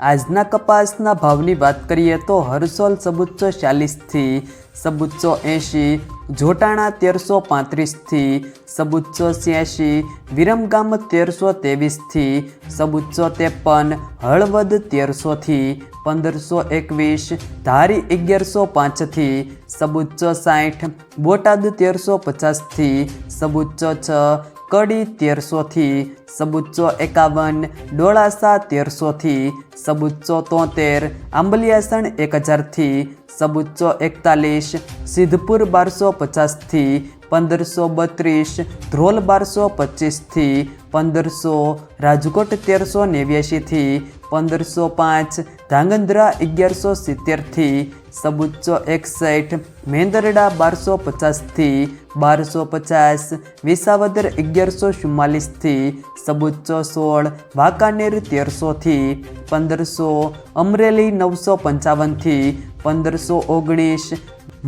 આજના કપાસના ભાવની વાત કરીએ તો હરસોલ સબુચ્ચો ચાલીસથી સબુચ્ચો એંશી, જોટાણા તેરસો પાંત્રીસથી સબુચ્ચો છ્યાસી વિરમગામ તેરસો ત્રેવીસથી સબુચ્ચો ત્રેપન, હળવદ તેરસોથી, પંદરસો એકવીસ, ધારી અગિયારસો પાંચથી સબુચ્ચો સાઠ, બોટાદ તેરસો પચાસથી સબુચ્ચો છ કડી તેરસોથી સબુચ્ચો એકાવન, ડોળાસા તેરસોથી સબુચ્ચો તોતેર, આંબલિયાસણ એક હજારથી સબુચ્ચો એકતાલીસ, સિદ્ધપુર બારસો પચાસથી પંદરસો બત્રીસ, ધ્રોલ બારસો પચીસથી પંદરસો, રાજકોટ તેરસો નેવ્યાસીથી પંદરસો પાંચ, ધાંગધ્રા અગિયારસો સિત્તેરથી સબુચ્ચો એકસઠ, મેંદરડા બારસો પચાસથી બારસો પચાસ, વિસાવદર અગિયારસો ચુમ્માલીસથી સબુચ્ચો સોળ, વાંકાનેર તેરસોથી પંદરસો, અમરેલી નવસો પંચાવનથી પંદરસો ઓગણીસ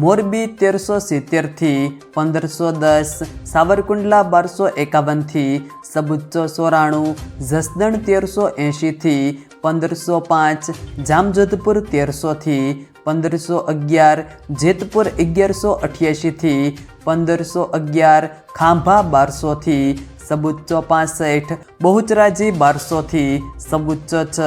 મોરબી તેરસો સિત્તેરથી પંદરસો દસ, સાવરકુંડલા બારસો એકાવનથી સબુચ્ચો સોરાણું, જસદણ તેરસો એંશીથી પંદરસો પાંચ, જામજોધપુર તેરસોથી પંદરસો અગિયાર, જેતપુર અગિયારસો અઠ્યાસીથી પંદરસો અગિયાર, ખાંભા બારસોથી સબુચ્ચો પાસઠ. બહુચરાજી બારસોથી સબુચ્ચો છ.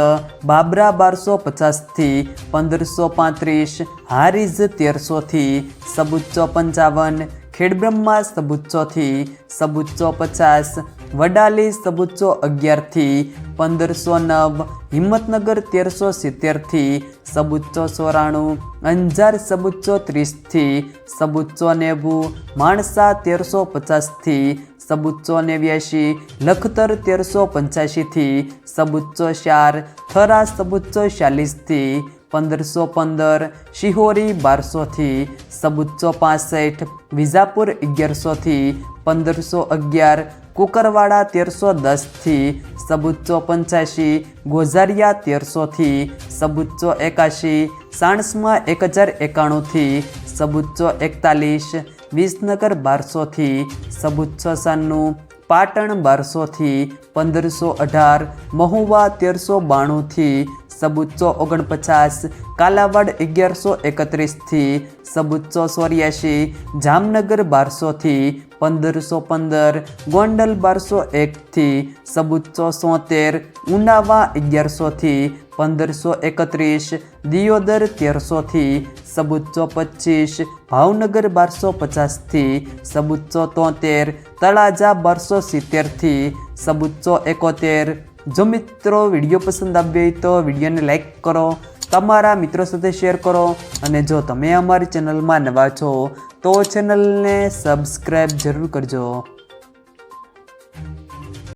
બાબરા બારસો પચાસથી પંદરસો પાંત્રીસ. હારીઝ તેરસોથી સબુચ્ચો પંચાવન. ખેડબ્રહ્મા સબુચ્ચોથી સબુચ્ચો પચાસ. વડાલી સબુચ્ચો અગિયારથી પંદરસો નવ. હિંમતનગર તેરસો સિત્તેરથી સબુચ્ચો ચોરાણું. અંજાર સબુચ્ચો ત્રીસથી સબુચ્ચો નેવું. માણસા તેરસો પચાસથી સબુચ્ચો નેવ્યાશી, લખતર તેરસો પંચ્યાસીથી સબુચ્ચો ચાર, થરા સબુચ્ચો ચાલીસથી પંદરસો પંદર, શિહોરી બારસોથી સબુચ્ચો પાસઠ, વિજાપુર અગિયારસોથી પંદરસો અગિયાર, કુકરવાડા તેરસો દસથી સબુચ્ચો પંચ્યાસી ગોઝારિયા તેરસોથી સબુચ્ચો એકાશી, સાણસમાં એક હજાર એકાણુંથી સબુચ્ચો એકતાલીસ વિસનગર બારસોથી સબુચ્ચો સાન્નું, પાટણ બારસોથી પંદરસો અઢાર, મહુવા તેરસો બાણુંથી સબુચ્ચો ઓગણપચાસ, કાલાવાડ અગિયારસો એકત્રીસથી સબુચ્ચો ચોર્યાસી જામનગર બારસોથી પંદરસો પંદર, ગોંડલ બારસો એકથી સબુચ્ચો સોતેર, ઉનાવા અગિયારસોથી પંદરસો એકત્રીસ, દિયોદર તેરસોથી સબુચ્ચો પચીસ, ભાવનગર બારસો પચાસથી સબુચ્ચો તોતેર, તળાજા બારસો સિત્તેરથી સબુચ્ચો એકોતેર. જો મિત્રો વીડિયો પસંદ આવ્યો હોય તો વિડીયોને લાઇક કરો, તમારા મિત્રો સાથે શેર કરો અને જો તમે અમારી ચેનલમાં નવા છો તો ચેનલને સબસ્ક્રાઈબ જરૂર કરજો.